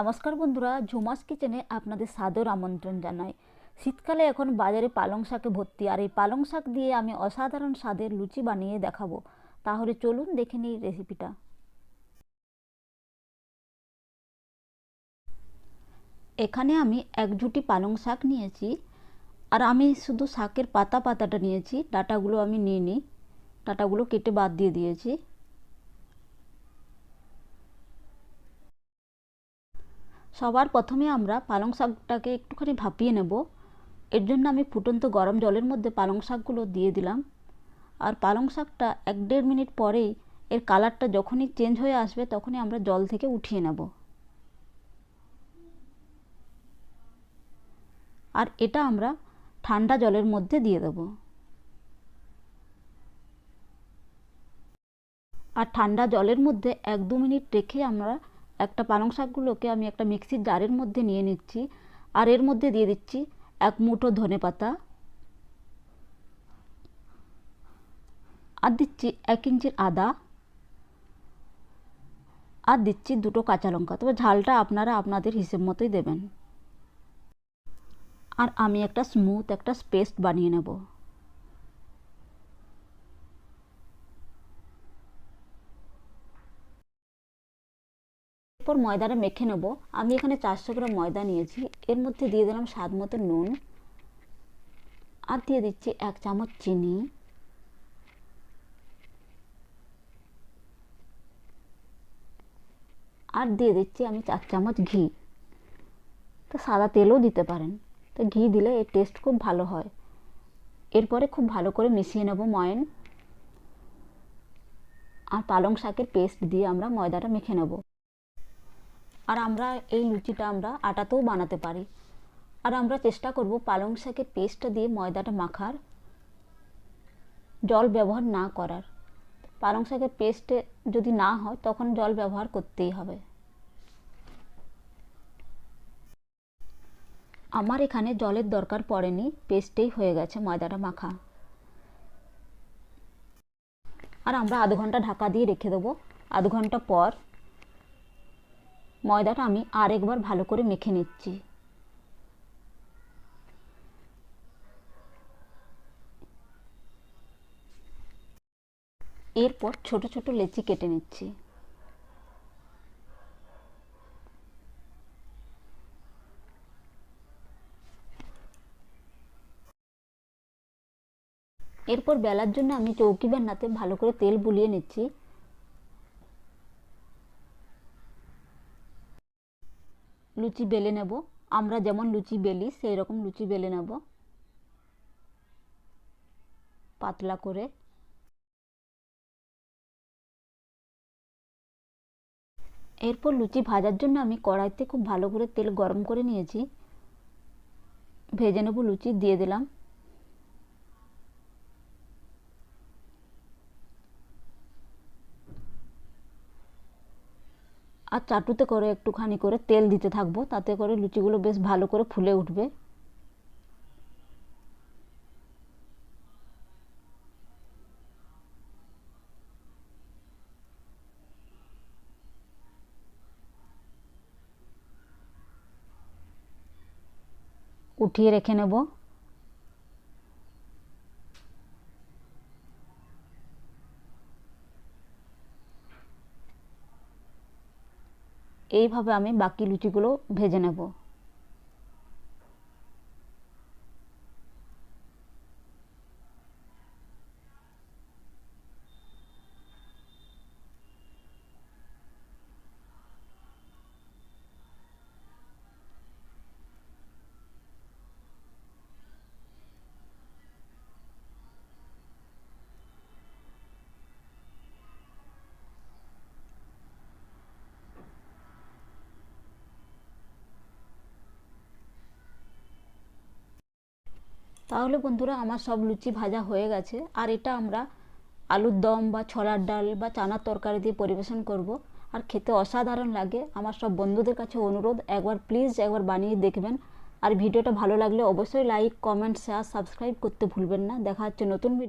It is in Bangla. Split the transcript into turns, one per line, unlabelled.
নমস্কার বন্ধুরা, ঝুমাস কিচেনে আপনাদের সাদর আমন্ত্রণ জানাই। শীতকালে এখন বাজারে পালং শাকে ভর্তি, আর এই পালং শাক দিয়ে আমি অসাধারণ স্বাদের লুচি বানিয়ে দেখাবো। তাহলে চলুন দেখে নিই রেসিপিটা। এখানে আমি এক ঝুটি পালং শাক নিয়েছি, আর আমি শুধু শাকের পাতা পাতাটা নিয়েছি, ডাটাগুলো আমি নিয়ে নিই ডাটাগুলো কেটে বাদ দিয়ে দিয়েছি। সবার প্রথমে আমরা পালং শাকটাকে একটুখানি ভাপিয়ে নেব। এর জন্য আমি ফুটন্ত গরম জলের মধ্যে পালং শাকগুলো দিয়ে দিলাম। আর পালং শাকটা এক দেড় মিনিট পরেই এর কালারটা যখনই চেঞ্জ হয়ে আসবে তখনই আমরা জল থেকে উঠিয়ে নেব। আর এটা আমরা ঠান্ডা জলের মধ্যে দিয়ে দেব। আর ঠান্ডা জলের মধ্যে এক দু মিনিট রেখে আমরা একটা পালং শাকগুলোকে আমি একটা মিক্সির জারের মধ্যে নিয়ে নিচ্ছি আর এর মধ্যে দিয়ে দিচ্ছি এক মুঠো ধনে পাতা। আর দিচ্ছি এক ইঞ্চির আদা। আর দিচ্ছি দুটো কাঁচা লঙ্কা। তবে ঝালটা আপনারা আপনাদের হিসেব মতোই দেবেন। আর আমি একটা স্মুথ একটা পেস্ট বানিয়ে নেব। এরপর ময়দাটা মেখে নেব। আমি এখানে চারশো গ্রাম ময়দা নিয়েছি। এর মধ্যে দিয়ে দিলাম স্বাদ মতো নুন। আর দিয়ে দিচ্ছি এক চামচ চিনি। আর দিয়ে দিচ্ছি আমি চার চামচ ঘি। তো সাদা তেলও দিতে পারেন। তো ঘি দিলে এর টেস্ট খুব ভালো হয়। এরপরে খুব ভালো করে মিশিয়ে নেব ময়ন। আর পালং শাকের পেস্ট দিয়ে আমরা ময়দাটা মেখে নেব। আর আমরা এই লুচিটা আমরা আটাতেও বানাতে পারি। আর আমরা চেষ্টা করব পালং শাকের পেস্টটা দিয়ে ময়দাটা মাখার, জল ব্যবহার না করার। পালং শাকের পেস্টে যদি না হয়, তখন জল ব্যবহার করতেই হবে। আমার এখানে জলের দরকার পড়েনি পেস্টেই হয়ে গেছে ময়দাটা মাখা। আর আমরা আধ ঘণ্টা ঢাকা দিয়ে রেখে দেবো। আধ ঘণ্টা পর ময়দাটা আমি আরেকবার ভালো করে মেখে নিচ্ছি। এরপর ছোট ছোট লেচি কেটে নিচ্ছি। এরপর বেলার জন্য আমি চৌকি বান্নাতে ভালো করে তেল বুলিয়ে নিচ্ছি। লুচি বেলে নেব। আমরা যেমন লুচি বেলি সেই রকম লুচি বেলে নেব। পাতলা করে। এরপর লুচি ভাজার জন্য আমি কড়াইতে খুব ভালো করে তেল গরম করে নিয়েছি। ভেজে নেব লুচি, দিয়ে দিলাম। আর চাটুতে করে একটুখানি করে তেল দিতে থাকব, তাতে করে লুচিগুলো বেশ ভালো করে ফুলে উঠবে। উঠিয়ে রেখে নেব। এইভাবে আমি বাকি লুচিগুলো ভেজে নেব। তাহলে বন্ধুরা আমার সব লুচি ভাজা হয়ে গেছে। আর এটা আমরা আলুর দম বা ছোলার ডাল বা চানার তরকারি দিয়ে পরিবেশন করব। আর খেতে অসাধারণ লাগে। আমার সব বন্ধুদের কাছে অনুরোধ, একবার প্লিজ একবার বানিয়ে দেখবেন। আর ভিডিওটা ভালো লাগলে অবশ্যই লাইক কমেন্ট শেয়ার সাবস্ক্রাইব করতে ভুলবেন না। দেখা হচ্ছে নতুন ভিডিও